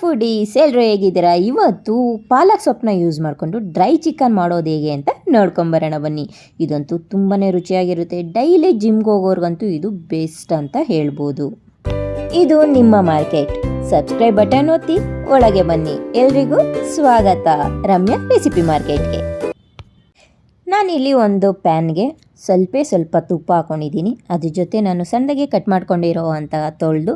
Foodies ಎಲ್ಲರೂ ಹೇಗಿದ್ದೀರಾ? ಇವತ್ತು ಪಾಲಕ್ ಸೊಪ್ಪನ್ನ ಯೂಸ್ ಮಾಡಿಕೊಂಡು ಡ್ರೈ ಚಿಕನ್ ಮಾಡೋದು ಹೇಗೆ ಅಂತ ನೋಡ್ಕೊಂಬರೋಣ ಬನ್ನಿ. ಇದಂತೂ ತುಂಬಾ ರುಚಿಯಾಗಿರುತ್ತೆ. ಡೈಲಿ ಜಿಮ್ಗೆ ಹೋಗೋರ್ಗಂತೂ ಇದು ಬೆಸ್ಟ್ ಅಂತ ಹೇಳ್ಬೋದು. ಇದು ನಿಮ್ಮ ಮಾರ್ಕೆಟ್ ಸಬ್ಸ್ಕ್ರೈಬ್ ಬಟನ್ ಒತ್ತಿ, ಒಳಗೆ ಬನ್ನಿ. ಎಲ್ರಿಗೂ ಸ್ವಾಗತ. ರಮ್ಯಾ ರೆಸಿಪಿ ಮಾರ್ಕೆಟ್ಗೆ ನಾನಿಲ್ಲಿ ಒಂದು ಪ್ಯಾನ್ಗೆ ಸ್ವಲ್ಪ ಸ್ವಲ್ಪ ತುಪ್ಪ ಹಾಕ್ಕೊಂಡಿದ್ದೀನಿ ಅದ್ರ ಜೊತೆ ನಾನು ಸಣ್ಣಗೆ ಕಟ್ ಮಾಡ್ಕೊಂಡಿರೋ ಅಂತ ತೊಳೆದು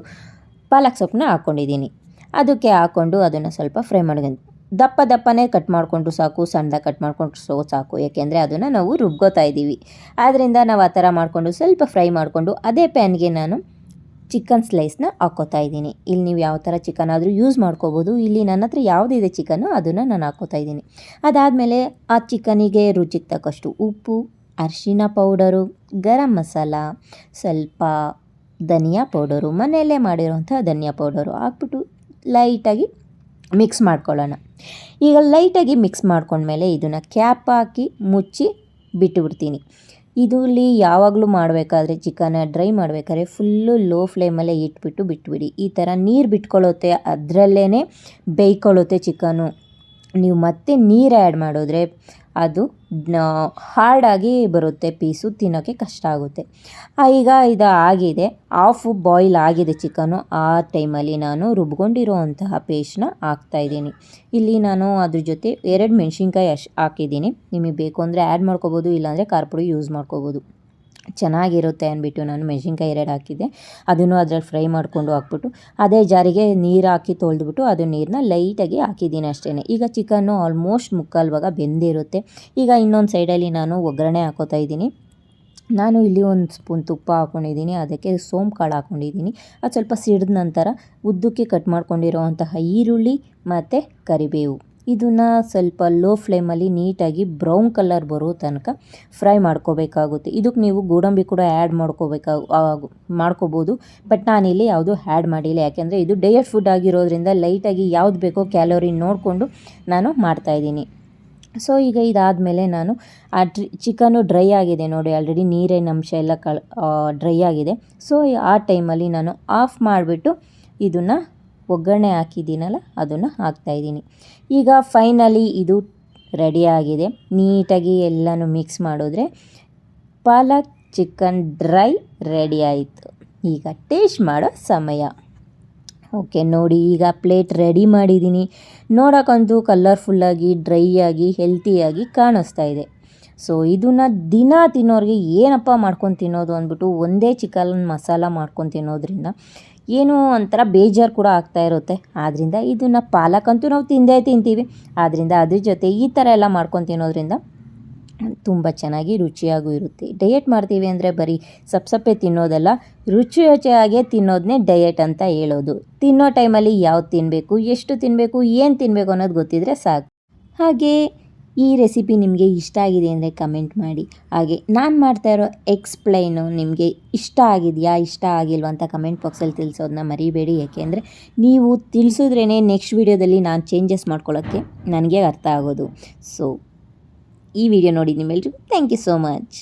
ಪಾಲಕ್ ಸೊಪ್ಪನ್ನ ಹಾಕ್ಕೊಂಡಿದ್ದೀನಿ ಅದಕ್ಕೆ ಹಾಕ್ಕೊಂಡು ಅದನ್ನು ಸ್ವಲ್ಪ ಫ್ರೈ ಮಾಡ್ಕೊಂಡು ದಪ್ಪ ದಪ್ಪನೇ ಕಟ್ ಮಾಡಿಕೊಂಡು ಸಾಕು, ಸಣ್ಣದಾಗಿ ಕಟ್ ಮಾಡಿಕೊಂಡು ಸೋ, ಸಾಕು. ಏಕೆಂದರೆ ಅದನ್ನು ನಾವು ರುಬ್ಕೋತಾ ಇದ್ದೀವಿ. ಆದ್ದರಿಂದ ನಾವು ಆ ಥರ ಮಾಡಿಕೊಂಡು ಸ್ವಲ್ಪ ಫ್ರೈ ಮಾಡಿಕೊಂಡು ಅದೇ ಪ್ಯಾನ್ಗೆ ನಾನು ಚಿಕನ್ ಸ್ಲೈಸ್ನ ಹಾಕ್ಕೋತಾ ಇದ್ದೀನಿ. ಇಲ್ಲಿ ನೀವು ಯಾವ ಥರ ಚಿಕನ್ ಆದರೂ ಯೂಸ್ ಮಾಡ್ಕೋಬೋದು. ಇಲ್ಲಿ ನನ್ನ ಹತ್ರ ಯಾವುದಿದೆ ಚಿಕನ್ನು ಅದನ್ನು ನಾನು ಹಾಕ್ಕೋತಾ ಇದ್ದೀನಿ. ಅದಾದಮೇಲೆ ಆ ಚಿಕನಿಗೆ ರುಚಿಗೆ ತಕ್ಕಷ್ಟು ಉಪ್ಪು, ಅರಿಶಿನ ಪೌಡರು, ಗರಂ ಮಸಾಲ, ಸ್ವಲ್ಪ ಧನಿಯಾ ಪೌಡರು, ಮನೆಯಲ್ಲೇ ಮಾಡಿರೋಂಥ ಧನಿಯಾ ಪೌಡರು ಹಾಕ್ಬಿಟ್ಟು ಲೈಟಾಗಿ ಮಿಕ್ಸ್ ಮಾಡ್ಕೊಳ್ಳೋಣ. ಈಗ ಲೈಟಾಗಿ ಮಿಕ್ಸ್ ಮಾಡ್ಕೊಂಡ್ಮೇಲೆ ಇದನ್ನು ಕ್ಯಾಪ್ ಹಾಕಿ ಮುಚ್ಚಿ ಬಿಟ್ಟುಬಿಡ್ತೀನಿ. ಇಲ್ಲಿ ಯಾವಾಗಲೂ ಮಾಡಬೇಕಾದ್ರೆ ಚಿಕನ ಡ್ರೈ ಮಾಡಬೇಕಾದ್ರೆ ಫುಲ್ಲು ಲೋ ಫ್ಲೇಮಲ್ಲೇ ಇಟ್ಬಿಟ್ಟು ಬಿಟ್ಬಿಡಿ. ಈ ಥರ ನೀರು ಬಿಟ್ಕೊಳ್ಳುತ್ತೆ ಅದರಲ್ಲೇ ಬೇಯ್ಕೊಳ್ಳುತ್ತೆ ಚಿಕನು ನೀವು ಮತ್ತೆ ನೀರು ಆ್ಯಡ್ ಮಾಡಿದ್ರೆ ಅದು ಹಾರ್ಡಾಗಿ ಬರುತ್ತೆ, ಪೀಸು ತಿನ್ನೋಕ್ಕೆ ಕಷ್ಟ ಆಗುತ್ತೆ. ಈಗ ಇದು ಆಗಿದೆ ಆಫ್ ಬಾಯ್ಲ್ ಆಗಿದೆ ಚಿಕನು. ಆ ಟೈಮಲ್ಲಿ ನಾನು ರುಬ್ಕೊಂಡಿರೋವಂತಹ ಪೇಸ್ಟ್ನ ಹಾಕ್ತಾಯಿದ್ದೀನಿ ಇಲ್ಲಿ ನಾನು ಅದ್ರ ಜೊತೆ ಎರಡು ಮೆಣಸಿನ್ಕಾಯಿ ಅಷ್ಟು ಹಾಕಿದ್ದೀನಿ. ನಿಮಗೆ ಬೇಕು ಅಂದರೆ ಆ್ಯಡ್ ಮಾಡ್ಕೋಬೋದು, ಇಲ್ಲಾಂದರೆ ಖಾರ ಪುಡಿ ಯೂಸ್ ಮಾಡ್ಕೋಬೋದು. ಚೆನ್ನಾಗಿರುತ್ತೆ ಅಂದ್ಬಿಟ್ಟು ನಾನು ಮೆಣಸಿನ್ಕಾಯಿ ಎರಡು ಹಾಕಿದ್ದೆ. ಅದನ್ನು ಅದ್ರಲ್ಲಿ ಫ್ರೈ ಮಾಡಿಕೊಂಡು ಹಾಕ್ಬಿಟ್ಟು, ಅದೇ ಜಾರಿಗೆ ನೀರು ಹಾಕಿ ತೊಳೆದ್ಬಿಟ್ಟು ಅದು ನೀರನ್ನ ಲೈಟಾಗಿ ಹಾಕಿದ್ದೀನಿ ಅಷ್ಟೇ ಈಗ ಚಿಕನ್ನು ಆಲ್ಮೋಸ್ಟ್ ಮುಕ್ಕಾಲು ಭಾಗ ಬೆಂದಿರುತ್ತೆ. ಈಗ ಇನ್ನೊಂದು ಸೈಡಲ್ಲಿ ನಾನು ಒಗ್ಗರಣೆ ಹಾಕೋತಾ ಇದ್ದೀನಿ. ನಾನು ಇಲ್ಲಿ ಒಂದು ಸ್ಪೂನ್ ತುಪ್ಪ ಹಾಕ್ಕೊಂಡಿದ್ದೀನಿ ಅದಕ್ಕೆ ಸೋಂಪು ಕಾಳು ಹಾಕ್ಕೊಂಡಿದ್ದೀನಿ ಅದು ಸ್ವಲ್ಪ ಸಿಡಿದ ನಂತರ ಉದ್ದಕ್ಕೆ ಕಟ್ ಮಾಡ್ಕೊಂಡಿರೋವಂತಹ ಈರುಳ್ಳಿ ಮತ್ತು ಕರಿಬೇವು. ಇದನ್ನು ಸ್ವಲ್ಪ ಲೋ ಫ್ಲೇಮಲ್ಲಿ ನೀಟಾಗಿ ಬ್ರೌನ್ ಕಲರ್ ಬರೋ ತನಕ ಫ್ರೈ ಮಾಡ್ಕೋಬೇಕಾಗುತ್ತೆ. ಇದಕ್ಕೆ ನೀವು ಗೋಡಂಬಿ ಕೂಡ ಆ್ಯಡ್ ಮಾಡ್ಕೋಬೇಕಾಗ ಮಾಡ್ಕೋಬೋದು. ಬಟ್ ನಾನಿಲ್ಲಿ ಯಾವುದು ಆ್ಯಡ್ ಮಾಡಿಲ್ಲ. ಯಾಕೆಂದರೆ ಇದು ಡಯಟ್ ಫುಡ್ ಆಗಿರೋದ್ರಿಂದ ಲೈಟಾಗಿ ಯಾವ್ದು ಬೇಕೋ ಕ್ಯಾಲೋರಿ ನೋಡಿಕೊಂಡು ನಾನು ಮಾಡ್ತಾಯಿದ್ದೀನಿ ಸೊ ಈಗ ಇದಾದಮೇಲೆ ನಾನು ಆ ಡ್ರಿ ಚಿಕನು ಡ್ರೈ ಆಗಿದೆ ನೋಡಿ. ಆಲ್ರೆಡಿ ನೀರಿನ ಅಂಶ ಎಲ್ಲ ಕಳ್ ಡ್ರೈ ಆಗಿದೆ. ಸೊ ಆ ಟೈಮಲ್ಲಿ ನಾನು ಆಫ್ ಮಾಡಿಬಿಟ್ಟು ಇದನ್ನು ಒಗ್ಗರಣೆ ಹಾಕಿದ್ದೀನಲ್ಲ, ಅದನ್ನು ಹಾಕ್ತಾಯಿದ್ದೀನಿ ಈಗ ಫೈನಲಿ ಇದು ರೆಡಿಯಾಗಿದೆ ನೀಟಾಗಿ ಎಲ್ಲನೂ ಮಿಕ್ಸ್ ಮಾಡಿದ್ರೆ ಪಾಲಕ್ ಚಿಕನ್ ಡ್ರೈ ರೆಡಿ ಆಯಿತು. ಈಗ ಟೇಸ್ಟ್ ಮಾಡೋ ಸಮಯ. ಓಕೆ ನೋಡಿ ಈಗ ಪ್ಲೇಟ್ ರೆಡಿ ಮಾಡಿದ್ದೀನಿ. ನೋಡೋಕ್ಕಂತೂ ಕಲರ್ಫುಲ್ಲಾಗಿ ಡ್ರೈ ಆಗಿ ಹೆಲ್ತಿಯಾಗಿ ಕಾಣಿಸ್ತಾ ಇದೆ. ಸೊ ಇದನ್ನು ದಿನ ತಿನ್ನೋರಿಗೆ ಏನಪ್ಪ ಮಾಡ್ಕೊಂಡು ತಿನ್ನೋದು ಅಂದ್ಬಿಟ್ಟು ಒಂದೇ ಚಿಕನ್ ಮಸಾಲ ಮಾಡ್ಕೊಂಡು ತಿನ್ನೋದ್ರಿಂದ ಏನೂ ಒಂಥರ ಬೇಜಾರು ಕೂಡ ಆಗ್ತಾ ಇರುತ್ತೆ. ಆದ್ದರಿಂದ ಇದನ್ನು ಪಾಲಕಂತೂ ನಾವು ತಿಂದೇ ತಿಂತೀವಿ. ಆದ್ದರಿಂದ ಅದ್ರ ಜೊತೆ ಈ ಥರ ಎಲ್ಲ ಮಾಡ್ಕೊಂಡು ತಿನ್ನೋದ್ರಿಂದ ತುಂಬ ಚೆನ್ನಾಗಿ ರುಚಿಯಾಗೂ ಇರುತ್ತೆ. ಡಯೆಟ್ ಮಾಡ್ತೀವಿ ಅಂದರೆ ಬರೀ ಸಪ್ಪೆ ತಿನ್ನೋದಲ್ಲ, ರುಚಿ ರುಚಿಯಾಗೇ ತಿನ್ನೋದನ್ನೇ ಡಯೆಟ್ ಅಂತ ಹೇಳೋದು. ತಿನ್ನೋ ಟೈಮಲ್ಲಿ ಯಾವ್ದು ತಿನ್ನಬೇಕು ಎಷ್ಟು ತಿನ್ನಬೇಕು ಏನು ತಿನ್ನಬೇಕು ಅನ್ನೋದು ಗೊತ್ತಿದ್ರೆ ಸಾಕು. ಹಾಗೆ ಈ ರೆಸಿಪಿ ನಿಮಗೆ ಇಷ್ಟ ಆಗಿದೆ ಅಂದರೆ ಕಮೆಂಟ್ ಮಾಡಿ. ಹಾಗೆ ನಾನು ಮಾಡ್ತಾ ಇರೋ ಎಕ್ಸ್ಪ್ಲೈನು ನಿಮಗೆ ಇಷ್ಟ ಆಗಿದೆಯಾ, ಇಷ್ಟ ಆಗಿಲ್ವಾ ಅಂತ ಕಮೆಂಟ್ ಬಾಕ್ಸಲ್ಲಿ ತಿಳಿಸೋದನ್ನ ಮರಿಬೇಡಿ. ಯಾಕೆಂದರೆ ನೀವು ತಿಳಿಸಿದ್ರೇ ನೆಕ್ಸ್ಟ್ ವೀಡಿಯೋದಲ್ಲಿ ನಾನು ಚೇಂಜಸ್ ಮಾಡ್ಕೊಳ್ಳೋಕ್ಕೆ ನನಗೆ ಅರ್ಥ ಆಗೋದು. ಸೊ ಈ ವಿಡಿಯೋ ನೋಡಿ ನಿಮ್ಮೆಲ್ಲರಿಗೂ ಥ್ಯಾಂಕ್ ಯು ಸೋ ಮಚ್